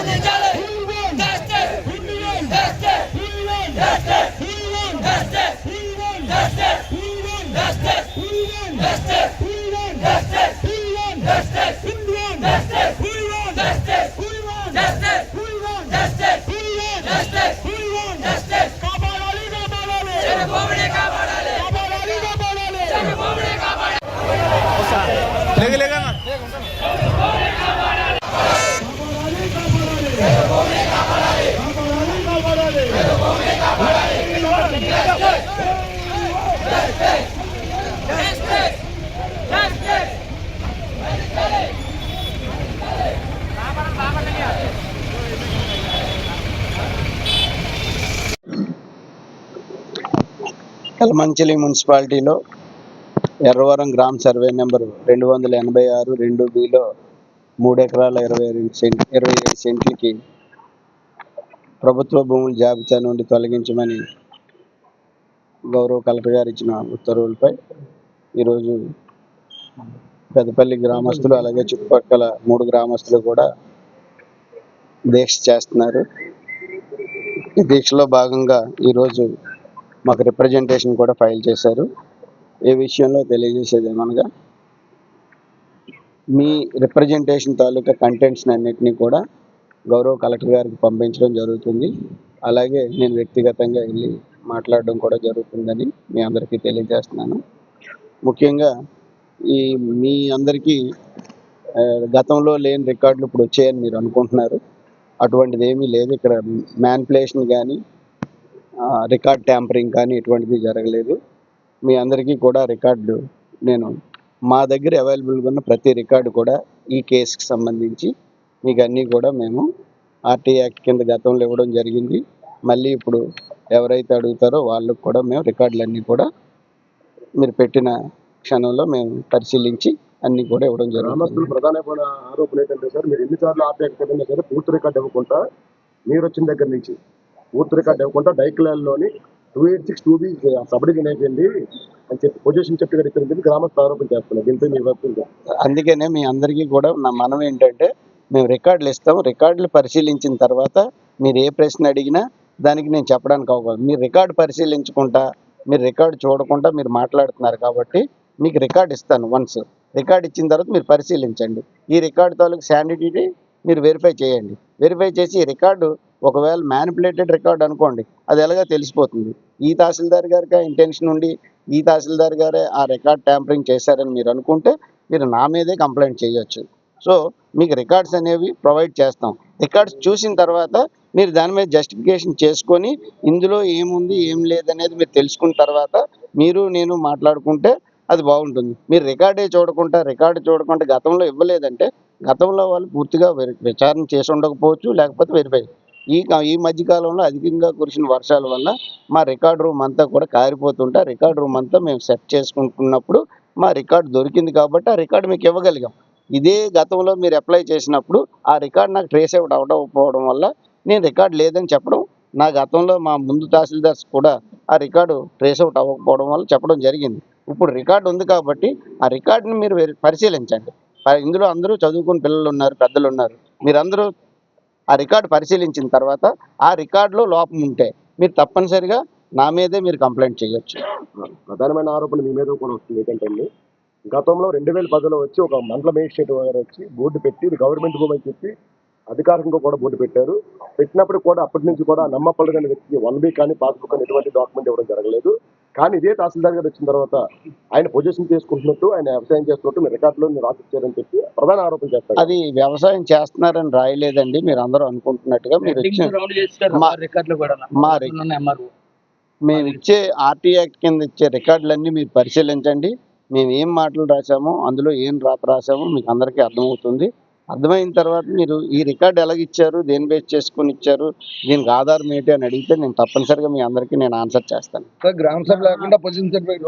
我在家里 కలమంచిలి మున్సిపాలిటీలో ఎర్రవరం గ్రామ survey number రెండు వందల ఎనభై ఆరు రెండు బిలో మూడు ఎకరాల ఇరవై రెండు సెంట్ ఇరవై ఏడు సెంట్లకి ప్రభుత్వ భూముల జాబితా నుండి తొలగించమని గౌరవ కలెక్టర్ గారు ఇచ్చిన ఉత్తర్వులపై ఈరోజు పెద్దపల్లి గ్రామస్తులు అలాగే చుట్టుపక్కల మూడు గ్రామస్తులు కూడా దీక్ష చేస్తున్నారు. ఈ దీక్షలో భాగంగా ఈరోజు మాకు రిప్రజెంటేషన్ కూడా ఫైల్ చేశారు. ఏ విషయంలో తెలియజేసేది ఏమనగా మీ రిప్రజెంటేషన్ తాలూకా కంటెంట్స్ అన్నిటినీ కూడా గౌరవ కలెక్టర్ గారికి పంపించడం జరుగుతుంది. అలాగే నేను వ్యక్తిగతంగా వెళ్ళి మాట్లాడడం కూడా జరుగుతుందని మీ అందరికీ తెలియజేస్తున్నాను. ముఖ్యంగా ఈ మీ అందరికీ గతంలో లేని రికార్డులు ఇప్పుడు వచ్చాయని మీరు అనుకుంటున్నారు. అటువంటిది ఏమీ లేదు. ఇక్కడ మ్యాన్పులేషన్ కానీ రికార్డ్ ట్యాంపరింగ్ కానీ ఎటువంటిది జరగలేదు. మీ అందరికీ కూడా రికార్డు నేను మా దగ్గర అవైలబుల్గా ఉన్న ప్రతి రికార్డు కూడా ఈ కేసుకి సంబంధించి మీకు అన్నీ కూడా మేము ఆర్టీ యాక్ట్ కింద గతంలో ఇవ్వడం జరిగింది. మళ్ళీ ఇప్పుడు ఎవరైతే అడుగుతారో వాళ్ళకు కూడా మేము రికార్డులన్నీ కూడా మీరు పెట్టిన క్షణంలో మేము పరిశీలించి అన్నీ కూడా ఇవ్వడం జరుగుతుంది. ప్రధానమైన ఆరోపణ ఏంటంటే సార్ మీరు ఎన్నిసార్లు ఆపేయకపోయినా సరే పూర్తి రికార్డ్ ఇవ్వకుండా మీరు వచ్చిన దగ్గర నుంచి పూర్తి రికార్డ్ ఇవ్వకుండా డైక్లాల్లోని two eight six two B subdivision అయిపోయింది అని చెప్పి పొజిషన్ చెప్పి గడిపింది గ్రామస్థ ఆరోపణ చేస్తున్నారు? దీనిపై మీ వర్క్ అందుకనే మీ అందరికీ కూడా నా మనం ఏంటంటే మేము రికార్డులు ఇస్తాం. రికార్డులు పరిశీలించిన తర్వాత మీరు ఏ ప్రశ్న అడిగినా దానికి నేను చెప్పడానికి అవకాశం. మీరు రికార్డు పరిశీలించకుండా మీరు రికార్డు చూడకుండా మీరు మాట్లాడుతున్నారు కాబట్టి మీకు రికార్డు ఇస్తాను వన్స్. రికార్డు ఇచ్చిన తర్వాత మీరు పరిశీలించండి. ఈ రికార్డు తాలూకు శాండిటీ మీరు వెరిఫై చేయండి. వెరిఫై చేసి ఈ రికార్డు ఒకవేళ మ్యానిపులేటెడ్ రికార్డ్ అనుకోండి అది ఎలాగో తెలిసిపోతుంది. ఈ తహసీల్దార్ గారికి ఇంటెన్షన్ ఉండి ఈ తహసీల్దార్ గారే ఆ రికార్డ్ ట్యాంపరింగ్ చేశారని మీరు అనుకుంటే మీరు నా మీదే కంప్లైంట్ చేయొచ్చు. సో మీకు రికార్డ్స్ అనేవి ప్రొవైడ్ చేస్తాం. రికార్డ్స్ చూసిన తర్వాత మీరు దాని మీద జస్టిఫికేషన్ చేసుకొని ఇందులో ఏముంది ఏం లేదనేది మీరు తెలుసుకున్న తర్వాత మీరు నేను మాట్లాడుకుంటే అది బాగుంటుంది. మీరు రికార్డే చూడకుండా రికార్డు చూడకుండా గతంలో ఇవ్వలేదంటే గతంలో వాళ్ళు పూర్తిగా విచారణ చేసి ఉండకపోవచ్చు లేకపోతే వెరిఫై ఈ ఈ మధ్యకాలంలో అధికంగా కురిసిన వర్షాల వల్ల మా రికార్డ్ రూమ్ అంతా కూడా కారిపోతుంటే రికార్డ్ రూమ్ అంతా మేము సెట్ చేసుకుంటున్నప్పుడు మా రికార్డ్ దొరికింది కాబట్టి ఆ రికార్డు మీకు ఇవ్వగలిగాం. ఇదే గతంలో మీరు అప్లై చేసినప్పుడు ఆ రికార్డు నాకు ట్రేస్ అవుట్ అవ్వకపోవడం వల్ల నేను రికార్డు లేదని చెప్పడం నా గతంలో మా ముందు తహసీల్దార్స్ కూడా ఆ రికార్డు ట్రేస్ అవుట్ అవ్వకపోవడం వల్ల చెప్పడం జరిగింది. ఇప్పుడు రికార్డు ఉంది కాబట్టి ఆ రికార్డుని మీరు పరిశీలించండి. ఇందులో అందరూ చదువుకున్న పిల్లలు ఉన్నారు పెద్దలు ఉన్నారు. మీరందరూ ఆ రికార్డు పరిశీలించిన తర్వాత ఆ రికార్డులో లోపం ఉంటే మీరు తప్పనిసరిగా నా మీదే మీరు కంప్లైంట్ చేయొచ్చు. ప్రధానమైన ఆరోపణ మీ మీద కూడా వస్తుంది ఏంటంటే గతంలో రెండు వేల పదిలో వచ్చి ఒక మండల మేజిస్ట్రేట్ గారు వచ్చి బోర్డు పెట్టి ఇది గవర్నమెంట్ భూమి అని చెప్పి అధికారికంగా కూడా బోర్డు పెట్టారు. పెట్టినప్పుడు కూడా అప్పటి నుంచి కూడా నమ్మపల్లి అనే వన్ వీక్ కానీ పాస్బుక్ అని ఎటువంటి డాక్యుమెంట్ ఇవ్వడం జరగలేదు. కానీ ఇదే తహసీల్దార్ గారు వచ్చిన తర్వాత ఆయన పొజిషన్ చేసుకుంటున్నట్టు ఆయన వ్యవసాయం చేస్తున్నట్టు మీ రికార్డులో మీరు రాసిచ్చారని చెప్పి ప్రధాన ఆరోపణ చేస్తారు. అది వ్యవసాయం చేస్తున్నారని రాయలేదండి మీరు అందరూ అనుకుంటున్నట్టుగా మీరు మా- రికార్డులు కూడా మా రి- ఎంఆర్ఓ మేము ఇచ్చే ఆర్టీ యాక్ట్ కింద ఇచ్చే రికార్డులన్నీ మీరు పరిశీలించండి. మేము ఏం మాటలు రాసామో అందులో ఏం రాత రాసామో మీకు అందరికీ అర్థమవుతుంది. అర్థమైన తర్వాత మీరు ఈ రికార్డు ఎలాగ ఇచ్చారు దేని బేస్ చేసుకుని ఇచ్చారు దీనికి ఆధారం ఏంటి అని అడిగితే నేను తప్పనిసరిగా మీ అందరికీ నేను ఆన్సర్ చేస్తాను. గ్రామ సభ లేకుండా పొజిషన్ సర్టిఫికేట్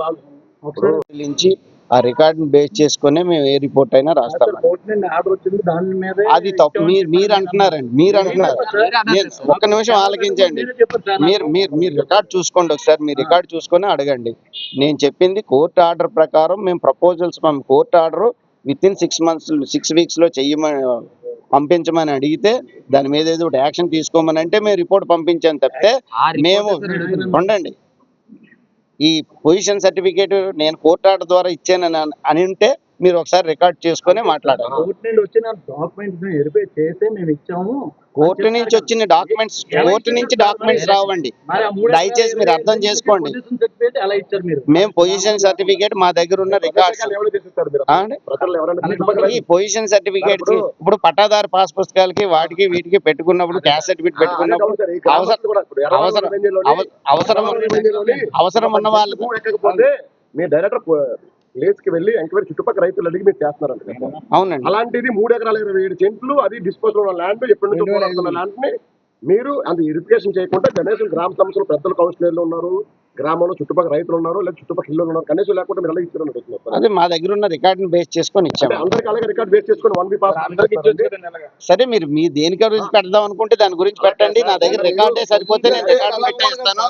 పరిశీలించి ఆ రికార్డుని బేస్ చేసుకునే మేము ఏ రిపోర్ట్ అయినా రాస్తాం అది తప్పు. మీరు మీరు అంటున్నారండి. మీరు అంటున్నారు. నేను ఒక్క నిమిషం ఆలకించండి. మీరు మీరు మీరు రికార్డ్ చూసుకోండి ఒకసారి. మీ రికార్డ్ చూసుకొని అడగండి. నేను చెప్పింది కోర్టు ఆర్డర్ ప్రకారం మేము ప్రపోజల్స్ మేము court order within six months six వీక్స్లో చెయ్యమని పంపించమని అడిగితే దాని మీద ఏదో ఒకటి యాక్షన్ తీసుకోమని అంటే మేము రిపోర్ట్ పంపించాం తప్పితే మేము ఉండండి. ఈ పొజిషన్ సర్టిఫికేట్ నేను కోర్టు ఆర్డర్ ద్వారా ఇచ్చానని అన్- అని ఉంటే మీరు ఒకసారి రికార్డ్ చేసుకొని మాట్లాడాలి కోర్టు నుండి వచ్చిన డాక్యుమెంట్స్ వెరిఫై చేసి మేము ఇచ్చాము. కోర్టు నుంచి వచ్చిన డాక్యుమెంట్స్ కోర్టు నుంచి డాక్యుమెంట్స్ రావండి. దయచేసి మీరు అర్థం చేసుకోండి. మేము పొజిషన్ సర్టిఫికేట్ మా దగ్గర ఉన్న రికార్డ్స్ ఈ పొజిషన్ సర్టిఫికేట్ ఇప్పుడు పట్టాదారు పాస్ పుస్తకాలకి వాటికి వీటికి పెట్టుకున్నప్పుడు క్యాస్ట్ సర్టిఫికేట్ పెట్టుకున్నప్పుడు అవసరం అవసరం అవ- అవసరం ఉన్న వాళ్ళకు మీ డైరెక్టర్ ప్లేస్కి వెళ్ళి ఎంక్వైరీ చుట్టుపక్కల రైతులు అడిగి మీరు చేస్తున్నారంట కదా. అవునండి. అలాంటిది మూడు ఎకరాల ఇరవై ఏడు సెంట్లు అది డిస్పోజల్ ఉన్న ల్యాండ్ ఎప్పటి నుంచో పోరాడుతున్న ల్యాండ్ని మీరు అంత ఇరిఫికేషన్ చేయకుండా కనీసం గ్రామ సంస్థలు పెద్దలు కౌన్సిలర్లు ఉన్నారు గ్రామంలో చుట్టుపక్కల రైతులు ఉన్నారు లేదా చుట్టుపక్కల ఇల్లు ఉన్నారు కనీసం లేకుండా మీరు ఇచ్చారని అడుగుతున్నారు. అది మా దగ్గర ఉన్న రికార్డుని బేస్ చేసుకొని ఇచ్చాము. అందరికి అలాగే రికార్డ్ బేస్ చేసుకొని వన్ బి పాస్ సరే మీరు మీ దేని గురించి పెడదాం అనుకుంటే దాని గురించి పెట్టండి. నా దగ్గర రికార్డే సరిపోతే నేను రికార్డు పెట్టేస్తాను.